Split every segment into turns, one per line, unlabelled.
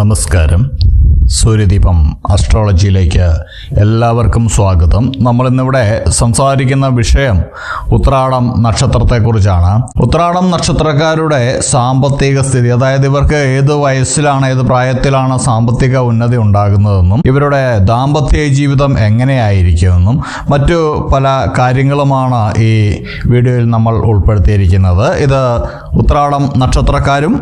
നമസ്കാരം സൂര്യദീപം അസ്ട്രോളജിയിലേക്ക് എല്ലാവർക്കും സ്വാഗതം നമ്മളിന്നിവിടെ സംസാരിക്കുന്ന വിഷയം ഉത്രാടം നക്ഷത്രത്തെക്കുറിച്ചാണ് ഉത്രാടം നക്ഷത്രക്കാരുടെ സാമ്പത്തിക സ്ഥിതി അതായത് ഇവർക്ക് ഏത് വയസ്സിലാണ് ഏത് പ്രായത്തിലാണ് സാമ്പത്തിക ഉന്നതി ഉണ്ടാകുന്നതെന്നും ഇവരുടെ ദാമ്പത്യ ജീവിതം എങ്ങനെയായിരിക്കുമെന്നും മറ്റു പല കാര്യങ്ങളുമാണ് ഈ വീഡിയോയിൽ നമ്മൾ ഉൾപ്പെടുത്തിയിരിക്കുന്നത് ഇത് ഉത്രാടം നക്ഷത്രക്കാരും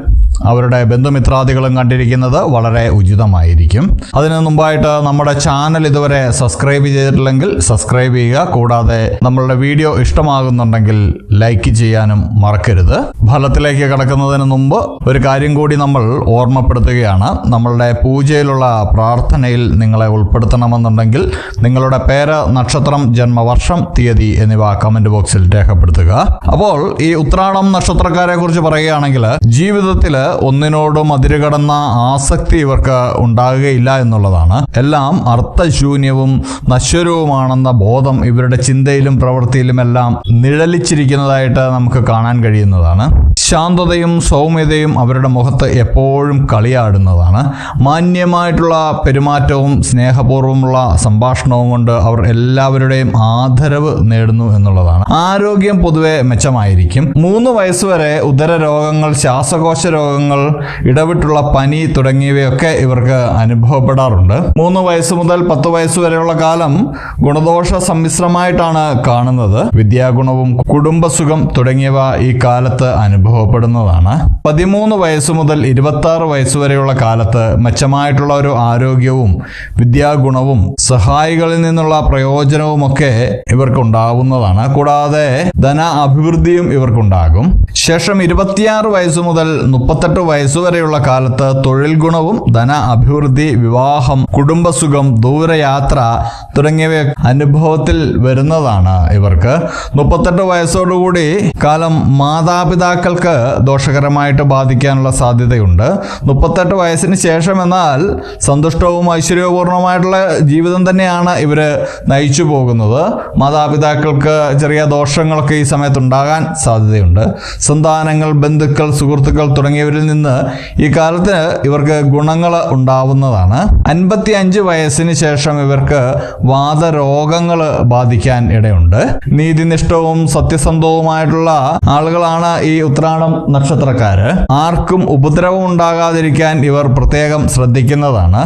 അവരുടെ ബന്ധുമിത്രാദികളും കണ്ടിരിക്കുന്നത് വളരെ ഉചിതമായിരിക്കും അതിന് മുമ്പായിട്ട് നമ്മുടെ ചാനൽ ഇതുവരെ സബ്സ്ക്രൈബ് ചെയ്തിട്ടില്ലെങ്കിൽ സബ്സ്ക്രൈബ് ചെയ്യുക കൂടാതെ നമ്മളുടെ വീഡിയോ ഇഷ്ടമാകുന്നുണ്ടെങ്കിൽ ലൈക്ക് ചെയ്യാനും മറക്കരുത് ഫലത്തിലേക്ക് കടക്കുന്നതിന് മുമ്പ് ഒരു കാര്യം കൂടി നമ്മൾ ഓർമ്മപ്പെടുത്തുകയാണ് നമ്മളുടെ പൂജയിലുള്ള പ്രാർത്ഥനയിൽ നിങ്ങളെ ഉൾപ്പെടുത്തണമെന്നുണ്ടെങ്കിൽ നിങ്ങളുടെ പേര് നക്ഷത്രം ജന്മവർഷം തീയതി എന്നിവ കമന്റ് ബോക്സിൽ രേഖപ്പെടുത്തുക അപ്പോൾ ഈ ഉത്രാടം നക്ഷത്രക്കാരെ കുറിച്ച് പറയുകയാണെങ്കിൽ ജീവിതത്തിൽ ഒന്നിനോടും അതിരുകടന്ന ആസക്തി ഇവർക്ക് ഉണ്ടാകുകയില്ല എന്നുള്ളതാണ് എല്ലാം അർത്ഥശൂന്യവും നശ്വരവുമാണെന്ന ബോധം ഇവരുടെ ചിന്തയിലും പ്രവൃത്തിയിലും എല്ലാം നിഴലിച്ചിരിക്കുന്നതായിട്ട് നമുക്ക് കാണാൻ കഴിയുന്നതാണ് ശാന്തതയും സൗമ്യതയും അവരുടെ മുഖത്ത് എപ്പോഴും കളിയാടുന്നതാണ് മാന്യമായിട്ടുള്ള പെരുമാറ്റവും സ്നേഹപൂർവ്വമുള്ള സംഭാഷണവും കൊണ്ട് അവർ എല്ലാവരുടെയും ആദരവ് നേടുന്നു എന്നുള്ളതാണ് ആരോഗ്യം പൊതുവെ മെച്ചമായിരിക്കും മൂന്ന് വയസ്സുവരെ ഉദര രോഗങ്ങൾ ശ്വാസകോശ രോഗങ്ങൾ അസുഖങ്ങൾ ഇടവിട്ടുള്ള പനി തുടങ്ങിയവയൊക്കെ ഇവർക്ക് അനുഭവപ്പെടാറുണ്ട് മൂന്ന് വയസ്സ് മുതൽ പത്ത് വയസ്സ് വരെയുള്ള കാലം ഗുണദോഷ സമ്മിശ്രമായിട്ടാണ് കാണുന്നത് വിദ്യാഗുണവും കുടുംബസുഖം തുടങ്ങിയവ ഈ കാലത്ത് അനുഭവപ്പെടുന്നതാണ് പതിമൂന്ന് വയസ്സ് മുതൽ ഇരുപത്തി വയസ്സ് വരെയുള്ള കാലത്ത് മെച്ചമായിട്ടുള്ള ഒരു ആരോഗ്യവും വിദ്യാഗുണവും സഹായികളിൽ നിന്നുള്ള പ്രയോജനവും ഒക്കെ ഇവർക്കുണ്ടാവുന്നതാണ് കൂടാതെ ധന അഭിവൃദ്ധിയും ഇവർക്കുണ്ടാകും ശേഷം ഇരുപത്തിയാറ് വയസ്സ് മുതൽ മുപ്പത്തി മുപ്പത്തെട്ട് വയസ്സുവരെയുള്ള കാലത്ത് തൊഴിൽ ഗുണവും ധന അഭിവൃദ്ധി വിവാഹം കുടുംബസുഖം ദൂരയാത്ര തുടങ്ങിയവ അനുഭവത്തിൽ വരുന്നതാണ് ഇവർക്ക് മുപ്പത്തെട്ട് വയസ്സോടുകൂടി കാലം മാതാപിതാക്കൾക്ക് ദോഷകരമായിട്ട് ബാധിക്കാനുള്ള സാധ്യതയുണ്ട് മുപ്പത്തെട്ട് വയസ്സിന് ശേഷം എന്നാൽ സന്തുഷ്ടവും ഐശ്വര്യപൂർണമായിട്ടുള്ള ജീവിതം തന്നെയാണ് ഇവർ നയിച്ചു പോകുന്നത് മാതാപിതാക്കൾക്ക് ചെറിയ ദോഷങ്ങളൊക്കെ ഈ സമയത്ത് ഉണ്ടാകാൻ സാധ്യതയുണ്ട് സന്താനങ്ങൾ ബന്ധുക്കൾ സുഹൃത്തുക്കൾ തുടങ്ങിയവരിൽ ഇവരിൽ നിന്ന് ഈ കാലത്ത് ഇവർക്ക് ഗുണങ്ങൾ ഉണ്ടാവുന്നതാണ് അൻപത്തി അഞ്ച് വയസ്സിന് ശേഷം ഇവർക്ക് വാദരോഗങ്ങൾ ബാധിക്കാൻ ഇടയുണ്ട് നീതിനിഷ്ഠവും സത്യസന്ധവുമായിട്ടുള്ള ആളുകളാണ് ഈ ഉത്രാടം നക്ഷത്രക്കാര് ആർക്കും ഉപദ്രവം ഉണ്ടാകാതിരിക്കാൻ ഇവർ പ്രത്യേകം ശ്രദ്ധിക്കുന്നതാണ്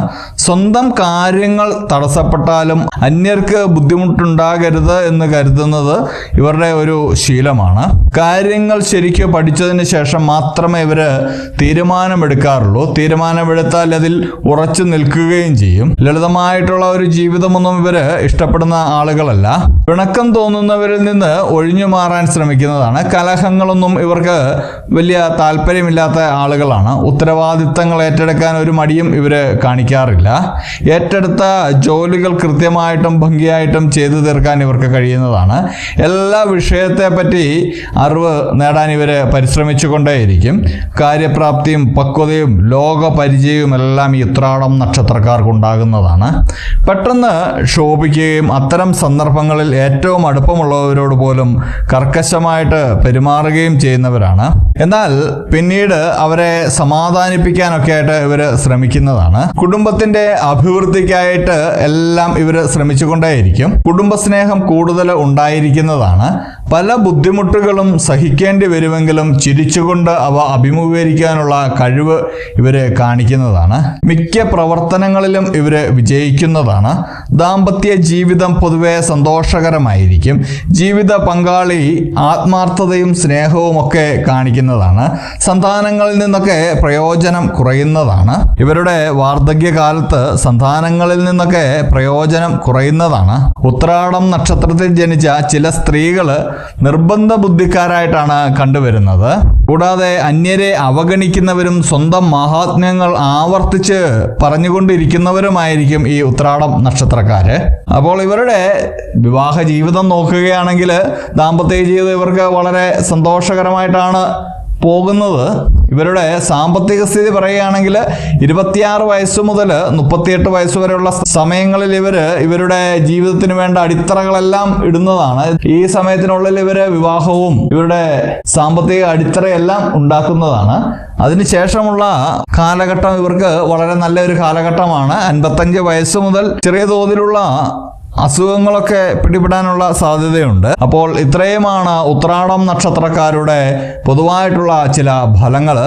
സ്വന്തം കാര്യങ്ങൾ തടസ്സപ്പെട്ടാലും അന്യർക്ക് ബുദ്ധിമുട്ടുണ്ടാകരുത് എന്ന് കരുതുന്നത് ഇവരുടെ ഒരു ശീലമാണ് കാര്യങ്ങൾ ശരിക്കും പഠിച്ചതിന് ശേഷം മാത്രമേ ഇവര് തീരുമാനമെടുക്കാറുള്ളൂ തീരുമാനമെടുത്താൽ അതിൽ ഉറച്ചു നിൽക്കുകയും ചെയ്യും ലളിതമായിട്ടുള്ള ഒരു ജീവിതമൊന്നും ഇവര് ഇഷ്ടപ്പെടുന്ന ആളുകളല്ല പിണക്കം തോന്നുന്നവരിൽ നിന്ന് ഒഴിഞ്ഞു മാറാൻ ശ്രമിക്കുന്നതാണ് കലഹങ്ങളൊന്നും ഇവർക്ക് വലിയ താല്പര്യമില്ലാത്ത ആളുകളാണ് ഉത്തരവാദിത്തങ്ങൾ ഏറ്റെടുക്കാൻ ഒരു മടിയും ഇവര് കാണിക്കാറില്ല ഏറ്റെടുത്ത ജോലികൾ കൃത്യമായിട്ടും ഭംഗിയായിട്ടും ചെയ്തു തീർക്കാൻ ഇവർക്ക് കഴിയുന്നതാണ് എല്ലാ വിഷയത്തെ പറ്റി അറിവ് നേടാൻ ഇവർ പരിശ്രമിച്ചുകൊണ്ടേയിരിക്കും കാര്യ കാര്യപ്രാപ്തിയും പക്വതയും ലോകപരിചയവും എല്ലാം ഈ ഉത്രാടം നക്ഷത്രക്കാർക്കുണ്ടാകുന്നതാണ് പെട്ടെന്ന് ശോഭിക്കുകയും അത്തരം സന്ദർഭങ്ങളിൽ ഏറ്റവും അടുപ്പമുള്ളവരോട് പോലും കർക്കശമായിട്ട് പെരുമാറുകയും ചെയ്യുന്നവരാണ് എന്നാൽ പിന്നീട് അവരെ സമാധാനിപ്പിക്കാനൊക്കെ ആയിട്ട് ഇവർ ശ്രമിക്കുന്നതാണ് കുടുംബത്തിന്റെ അഭിവൃദ്ധിക്കായിട്ട് എല്ലാം ഇവർ ശ്രമിച്ചുകൊണ്ടേയിരിക്കും കുടുംബസ്നേഹം കൂടുതൽ ഉണ്ടായിരിക്കുന്നതാണ് പല ബുദ്ധിമുട്ടുകളും സഹിക്കേണ്ടി വരുമെങ്കിലും ചിരിച്ചുകൊണ്ട് അവ അഭിമുഖീകരിക്കാനുള്ള കഴിവ് ഇവരെ കാണിക്കുന്നതാണ് മിക്ക പ്രവർത്തനങ്ങളിലും ഇവര് വിജയിക്കുന്നതാണ് ദാമ്പത്യ ജീവിതം പൊതുവെ സന്തോഷകരമായിരിക്കും ജീവിത പങ്കാളി ആത്മാർത്ഥതയും സ്നേഹവും ഒക്കെ കാണിക്കുന്നതാണ് സന്താനങ്ങളിൽ നിന്നൊക്കെ പ്രയോജനം കുറയുന്നതാണ് ഇവരുടെ വാർദ്ധക്യകാലത്ത് സന്താനങ്ങളിൽ നിന്നൊക്കെ പ്രയോജനം കുറയുന്നതാണ് ഉത്രാടം നക്ഷത്രത്തിൽ ജനിച്ച ചില സ്ത്രീകള് നിർബന്ധ ബുദ്ധിക്കാരായിട്ടാണ് കണ്ടുവരുന്നത് കൂടാതെ അന്യരെ അവഗണിക്കുന്നവരും സ്വന്തം മഹാത്മ്യങ്ങൾ ആവർത്തിച്ച് പറഞ്ഞുകൊണ്ടിരിക്കുന്നവരുമായിരിക്കും ഈ ഉത്രാടം നക്ഷത്രക്കാര് അപ്പോൾ ഇവരുടെ വിവാഹ ജീവിതം നോക്കുകയാണെങ്കിൽ ദാമ്പത്യ ജീവിതം ഇവർക്ക് വളരെ സന്തോഷകരമായിട്ടാണ് പോകുന്നത് ഇവരുടെ സാമ്പത്തിക സ്ഥിതി പറയുകയാണെങ്കിൽ ഇരുപത്തിയാറ് വയസ്സ് മുതൽ മുപ്പത്തിയെട്ട് വയസ്സ് വരെയുള്ള സമയങ്ങളിൽ ഇവർ ഇവരുടെ ജീവിതത്തിന് വേണ്ട അടിത്തറകളെല്ലാം ഇടുന്നതാണ് ഈ സമയത്തിനുള്ളിൽ ഇവര് വിവാഹവും ഇവരുടെ സാമ്പത്തിക അടിത്തറയെല്ലാം ഉണ്ടാക്കുന്നതാണ് അതിനുശേഷമുള്ള കാലഘട്ടം ഇവർക്ക് വളരെ നല്ലൊരു കാലഘട്ടമാണ് അൻപത്തഞ്ച് വയസ്സ് മുതൽ ചെറിയ തോതിലുള്ള അസുഖങ്ങളൊക്കെ പിടിപെടാനുള്ള സാധ്യതയുണ്ട് അപ്പോൾ ഇത്രയുമാണ് ഉത്രാടം നക്ഷത്രക്കാരുടെ പൊതുവായിട്ടുള്ള ചില ഫലങ്ങൾ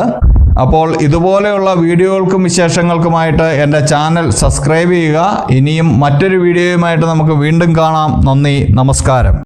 അപ്പോൾ ഇതുപോലെയുള്ള വീഡിയോകൾക്കും വിശേഷങ്ങൾക്കുമായിട്ട് എൻ്റെ ചാനൽ സബ്സ്ക്രൈബ് ചെയ്യുക ഇനിയും മറ്റൊരു വീഡിയോയുമായിട്ട് നമുക്ക് വീണ്ടും കാണാം നന്ദി നമസ്കാരം